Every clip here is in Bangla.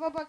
баба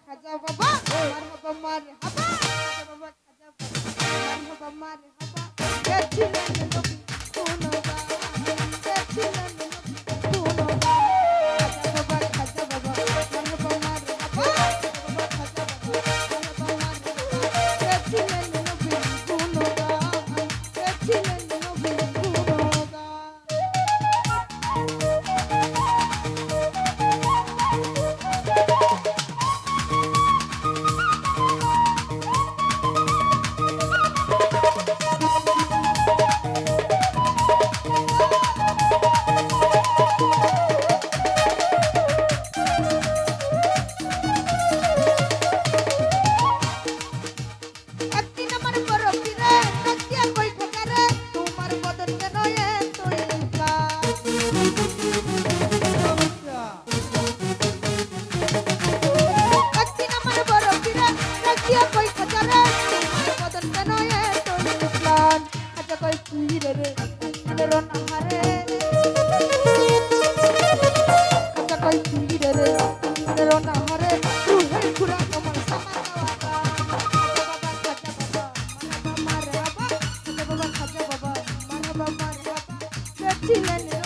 今年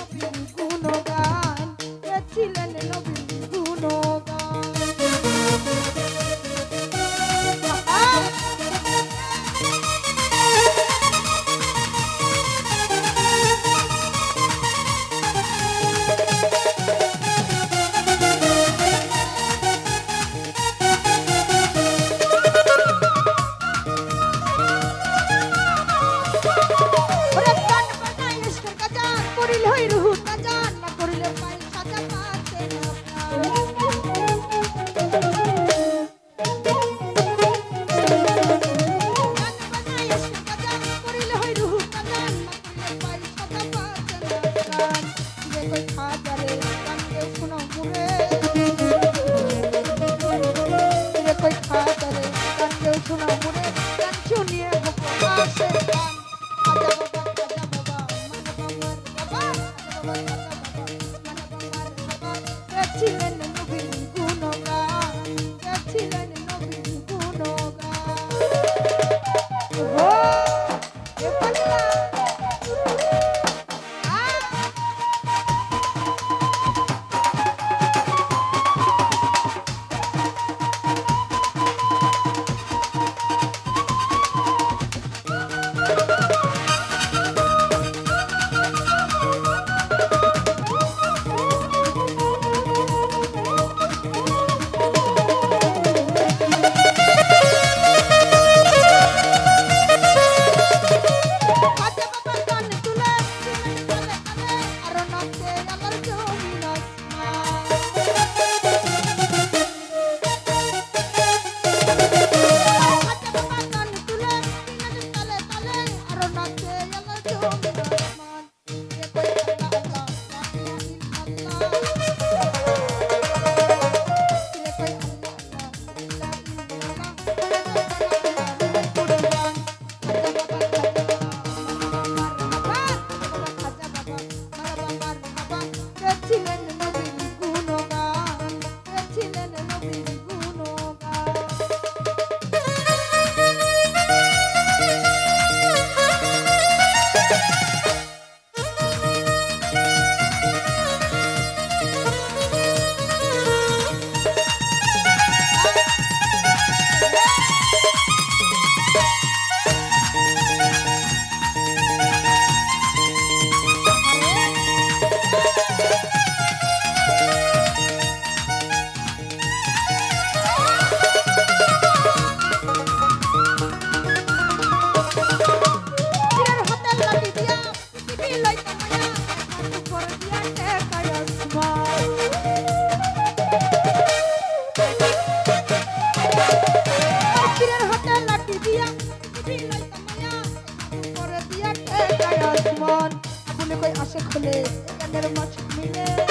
রাখে আল্লাহ তুমি আশেখ হলে একাদের মাছ মিলে